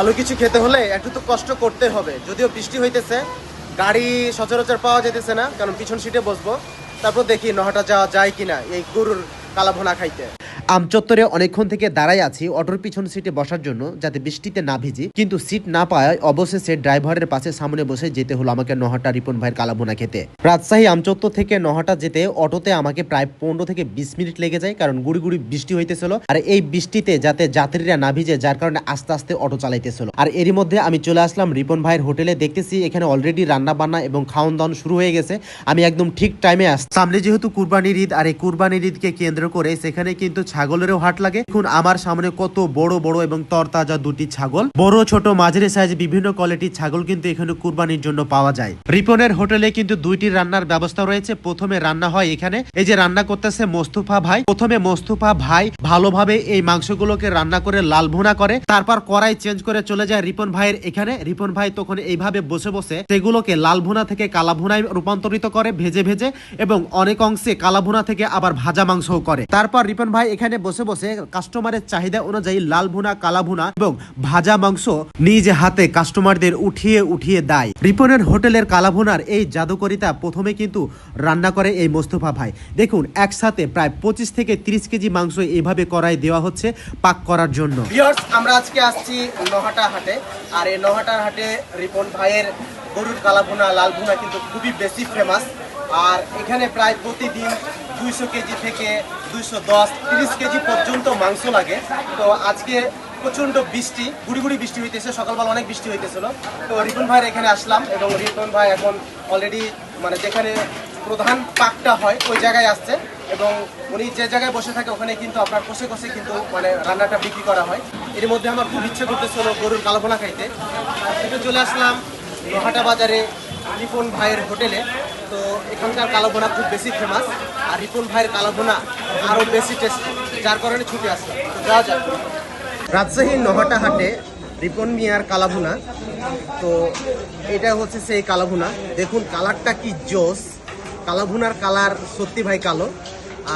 ভালো কিছু খেতে হলে একটু তো কষ্ট করতে হবে। যদিও বৃষ্টি হইতেছে, গাড়ি সচরাচর পাওয়া যেতেছে না, কারণ পিছন সিটে বসবো। তারপর দেখি নহাটা যাওয়া যায় কিনা, এই গরুর কালাভোনা খাইতে। আমচত্বরে অনেকক্ষণ থেকে দাঁড়াই আছি অটোর পিছন সিটে বসার জন্য যাতে বৃষ্টিতে না ভিজি। কিন্তু সিট না পাওয়ায় অবশেষে ড্রাইভারের পাশে সামনে বসে যেতে হলো আমাকে নহটা রিপন ভাইয়ের কালাভোনা খেতে। রাজশাহী আমচত্বর থেকে নহটা যেতে অটোতে আমাকে প্রায় পনেরো থেকে বিশ মিনিট লেগে যায় কারণ গুড়ি গুড়ি বৃষ্টি হইতেছিল আর এই বৃষ্টিতে যাতে যাত্রীরা না ভিজে যার কারণে আস্তে আস্তে অটো চালাইতেছিল। আর এরই মধ্যে আমি চলে আসলাম রিপন ভাইয়ের হোটেলে দেখতেছি এখানে অলরেডি রান্না বান্না এবং খাওয়ান দাওয়ান শুরু হয়ে গেছে। আমি একদম ঠিক টাইমে আস সামনে যেহেতু কুরবানির ঈদ আর এই কুরবানির ঈদকে কেন্দ্র করে সেখানে কিন্তু ছাগলেরও হাট লাগে। দেখুন, আমার সামনে কত বড় বড় এবং তরতাজা দুটি ছাগল। বড়, ছোট, মাঝারি সাইজ বিভিন্ন কোয়ালিটির ছাগল কিন্তু এখানে কুরবানির জন্য পাওয়া যায়। রিপনের হোটেলে কিন্তু দুইটি রান্নার ব্যবস্থা রয়েছে। প্রথমে রান্না হয় এখানে। এই যে রান্না করতেছে মোস্তফা ভাই, প্রথমে মোস্তফা ভাই ভালোভাবে এই মাংসগুলোকে রান্না করে লাল ভুনা করে, তারপর কড়াই চেঞ্জ করে চলে যায় রিপন ভাইয়ের এখানে। রিপন ভাই তখন এইভাবে বসে বসে সেগুলোকে লাল ভুনা থেকে কালা ভুনায় রূপান্তরিত করে, ভেজে ভেজে এবং অনেক অংশে কালা ভুনা থেকে আবার ভাজা মাংসও করে। তারপর রিপন ভাই এখানে বসে বসে কাস্টমারের চাহিদা অনুযায়ী লাল ভুনা, কালা ভুনা এবং ভাজা মাংস নিজ হাতে কাস্টমারদের উঠিয়ে উঠিয়ে দেয়। রিপনের হোটেলের কালা ভুনার এই জাদুকরিতা প্রথমে কিন্তু রান্না করে এই মোস্তফা ভাই। দেখুন, একসাথে প্রায় পঁচিশ থেকে তিরিশ কেজি মাংস এইভাবে করাই দেওয়া হচ্ছে পাক করার জন্য। আমরা আজকে আসছি নহাটা হাটে। আর এই নহাটার হাটে রিপন ভাইয়ের গরুর কালা ভুনা, লাল ভুনা কিন্তু খুবই বেশি ফেমাস আর এখানে প্রায় প্রতিদিন দুইশো কেজি থেকে দুইশো দশ, তিরিশ কেজি পর্যন্ত মাংস লাগে। তো আজকে প্রচণ্ড বৃষ্টি গুড়ি গুড়ি বৃষ্টি হইতেছে, সকালবেলা অনেক বৃষ্টি হইতেছিল। তো রিপন ভাইয়ের এখানে আসলাম এবং রিপন ভাই এখন অলরেডি মানে যেখানে প্রধান পাকটা হয়, ওই জায়গায় আসছে এবং উনি যে জায়গায় বসে থাকে, ওখানে কিন্তু আপনার কষে কষে কিন্তু মানে রান্নাটা বিক্রি করা হয়। এর মধ্যে আমার খুব ইচ্ছে করতেছিল গরুর কালোভোনা খাইতে। চলে আসলাম লোহাটা বাজারে। রিপন ভাইয়ের হোটেলে, তো এখানকার কালোভোনা খুব বেশি ফেমাস আর রিপন ভাইয়ের কালোভোনা আরও বেশি টেস্টি যার কারণে ছুটে আসে যাওয়া যাক। রাজশাহী নহটা হাটে রিপন মিয়ার কালাভুনা, তো এটা হচ্ছে সেই কালাভুনা। দেখুন, কালারটা কি জোস কালাভুনার কালার সত্যি ভাই কালো,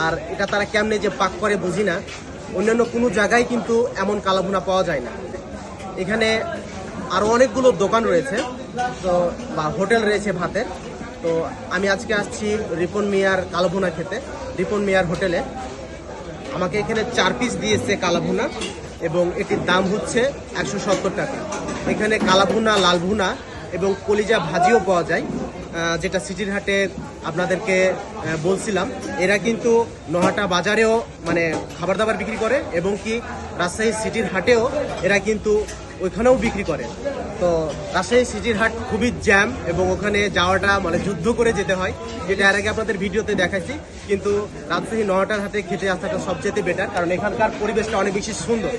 আর এটা তারা কেমনে যে পাক করে বুঝি না। অন্যান্য কোনো জায়গায় কিন্তু এমন কালাভুনা পাওয়া যায় না। এখানে আরও অনেকগুলো দোকান রয়েছে। তো, বা হোটেল রয়েছে ভাতে। তো আমি আজকে আসছি রিপন মিয়ার কালাভুনা খেতে। রিপন মিয়ার হোটেলে। আমাকে এখানে চার পিস দিয়েছে কালাভুনা এবং এটির দাম হচ্ছে একশো সত্তর টাকা। এখানে কালাভুনা, লালভুনা এবং কলিজা ভাজিও পাওয়া যায়। যেটা সিটির হাটে আপনাদেরকে বলছিলাম, এরা কিন্তু নহাটা বাজারেও মানে খাবার দাবার বিক্রি করে এবং কি রাজশাহী সিটির হাটেও এরা কিন্তু ওইখানেও বিক্রি করে। তো রাজশাহী সিটির হাট খুবই জ্যাম এবং ওখানে যাওয়াটা মানে যুদ্ধ করে যেতে হয়, যেটা এর আগে আপনাদের ভিডিওতে দেখাইছি। কিন্তু রাজশাহী নটার হাতে খেতে আসাটা সবচেয়ে বেটার কারণ এখানকার পরিবেশটা অনেক বেশি সুন্দর।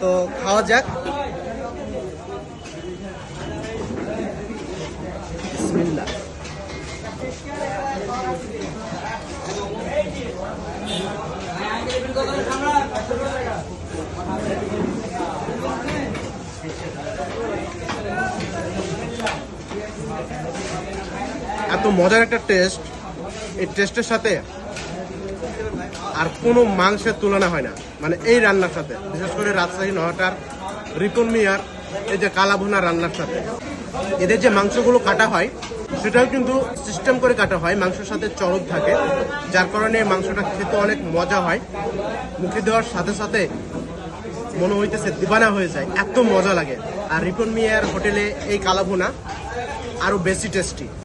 তো খাওয়া যাক। বিসমিল্লাহ। এত মজার একটা টেস্ট এই টেস্টের সাথে আর কোনো মাংসের তুলনা হয় না। মানে এই রান্নার সাথে। বিশেষ করে রাজশাহী নটার রিপন মিয়ার এই যে কালাভুনা রান্নার সাথে। এদের যে মাংসগুলো কাটা হয় সেটাও কিন্তু সিস্টেম করে কাটা হয়, মাংসের সাথে চরক থাকে। যার কারণে মাংসটা খেতে অনেক মজা হয়। মুখে দেওয়ার সাথে সাথে মনে হইতেছে দিবানা হয়ে যায়, এত মজা লাগে। আর রিপন মিয়ার হোটেলে এই কালাভুনা আরও বেশি টেস্টি